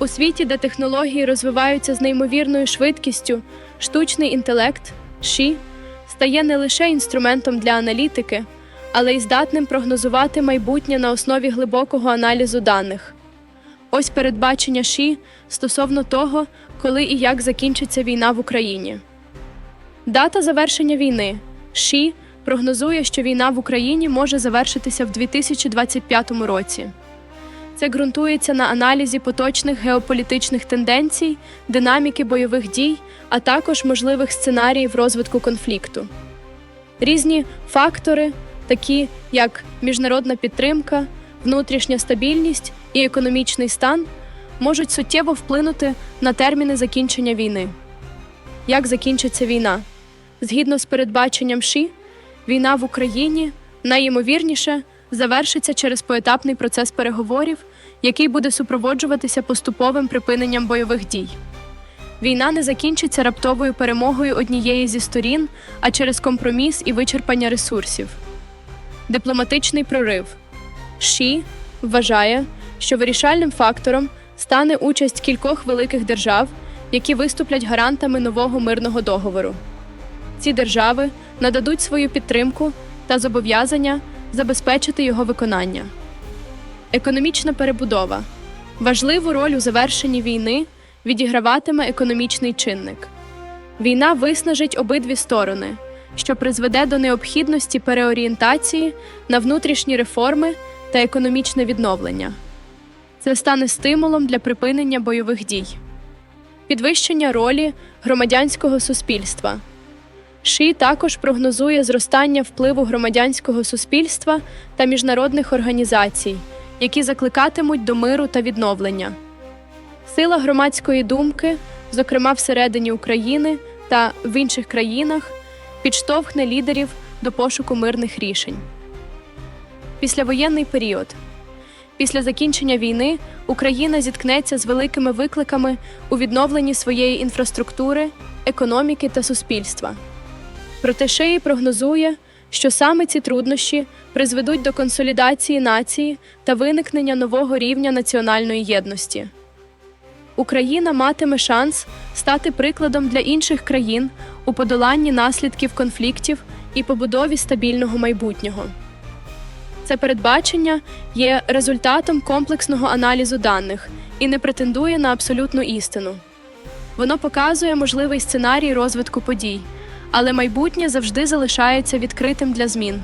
У світі, де технології розвиваються з неймовірною швидкістю, штучний інтелект ШІ стає не лише інструментом для аналітики, але й здатним прогнозувати майбутнє на основі глибокого аналізу даних. Ось передбачення ШІ стосовно того, коли і як закінчиться війна в Україні. Дата завершення війни ШІ прогнозує, що війна в Україні може завершитися в 2025 році. Це ґрунтується на аналізі поточних геополітичних тенденцій, динаміки бойових дій, а також можливих сценаріїв розвитку конфлікту. Різні фактори, такі як міжнародна підтримка, внутрішня стабільність і економічний стан, можуть суттєво вплинути на терміни закінчення війни. Як закінчиться війна? Згідно з передбаченням ШІ, війна в Україні найімовірніше завершиться через поетапний процес переговорів, який буде супроводжуватися поступовим припиненням бойових дій. Війна не закінчиться раптовою перемогою однієї зі сторін, а через компроміс і вичерпання ресурсів. Дипломатичний прорив ШІ вважає, що вирішальним фактором стане участь кількох великих держав, які виступлять гарантами нового мирного договору. Ці держави нададуть свою підтримку та зобов'язання забезпечити його виконання. Економічна перебудова важливу роль у завершенні війни відіграватиме економічний чинник. Війна виснажить обидві сторони, що призведе до необхідності переорієнтації на внутрішні реформи та економічне відновлення. Це стане стимулом для припинення бойових дій, підвищення ролі громадянського суспільства. ШІ також прогнозує зростання впливу громадянського суспільства та міжнародних організацій, які закликатимуть до миру та відновлення. Сила громадської думки, зокрема всередині України та в інших країнах, підштовхне лідерів до пошуку мирних рішень. Післявоєнний період. Після закінчення війни Україна зіткнеться з великими викликами у відновленні своєї інфраструктури, економіки та суспільства. Проте Шиї прогнозує, що саме ці труднощі призведуть до консолідації нації та виникнення нового рівня національної єдності. Україна матиме шанс стати прикладом для інших країн у подоланні наслідків конфліктів і побудові стабільного майбутнього. Це передбачення є результатом комплексного аналізу даних і не претендує на абсолютну істину. Воно показує можливий сценарій розвитку подій, але майбутнє завжди залишається відкритим для змін.